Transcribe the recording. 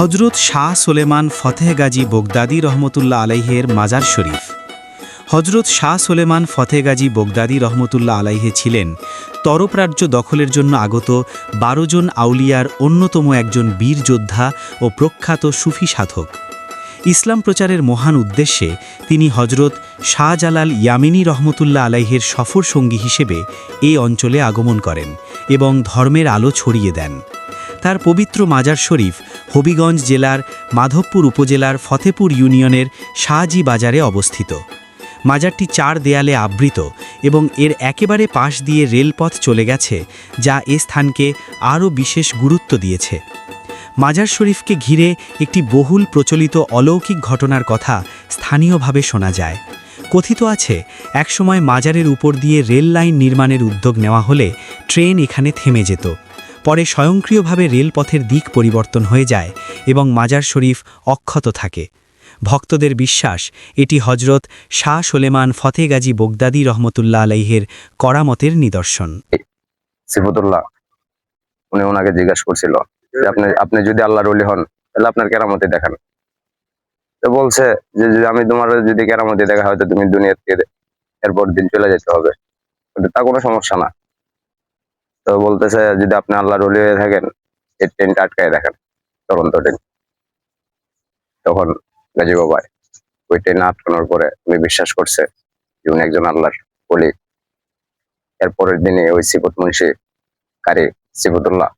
হজরত শাহ সোলেমান ফতেহ গাজী বগদাদি রহমতুল্লাহ আলাইহের মাজার শরীফ। হজরত শাহ সোলেমান ফতেহ গাজী বগদাদি রহমতুল্লাহ আলাইহে ছিলেন তরপ রাজ্য দখলের জন্য আগত বারো জন আউলিয়ার অন্যতম একজন বীর যোদ্ধা ও প্রখ্যাত সুফি সাধক। ইসলাম প্রচারের মহান উদ্দেশ্যে তিনি হজরত শাহজালাল ইয়ামিনী রহমতুল্লাহ আলাইহের সফর সঙ্গী হিসেবে এই অঞ্চলে আগমন করেন এবং ধর্মের আলো ছড়িয়ে দেন। তার পবিত্র মাজার শরীফ হবিগঞ্জ জেলার মাধবপুর উপজেলার ফতেপুর ইউনিয়নের শাহজি বাজারে অবস্থিত। মাজারটি চার দেয়ালে আবৃত এবং এর একেবারে পাশ দিয়ে রেলপথ চলে গেছে, যা এ স্থানকে আরও বিশেষ গুরুত্ব দিয়েছে। মাজার শরীফকে ঘিরে একটি বহুল প্রচলিত অলৌকিক ঘটনার কথা স্থানীয়ভাবে শোনা যায়। কথিত আছে, একসময় মাজারের উপর দিয়ে রেল লাইন নির্মাণের উদ্যোগ নেওয়া হলে ট্রেন এখানে থেমে যেত। পরে স্বয়ংক্রিয়ভাবে রেলপথের দিক পরিবর্তন হয়ে যায় এবং মাজার শরীফ অক্ষত থাকে। ভক্তদের বিশ্বাস, এটি হজরত শাহ সোলেমান ফতেগাজী বগদাদি রহমতুল্লাহ আলাইহের করামতের নিদর্শন। উনি ওনাকে জিজ্ঞাসা করছিল আপনি আপনি যদি আল্লাহর ওলি হন, তাহলে আপনার কেরামতি দেখান। তো বলছে যে যদি আমি তোমার যদি কেরামতি দেখা হয়তো তুমি দুনিয়া থেকে এরপর দিন চলে যেতে হবে। তা কোনো সমস্যা না। তো বলতেছে, যদি আপনি আল্লাহর ওলি হয়ে থাকেন, এই ট্রেনটা আটকায় দেখেন চলন্ত ট্রেন তখন গাজী বাবাই ওই ট্রেন আটকানোর পরে উনি বিশ্বাস করছে যে উনি একজন আল্লাহর ওলি। এরপরের দিনে ওই সিপত মুন্সি কারি সিফতুল্লাহ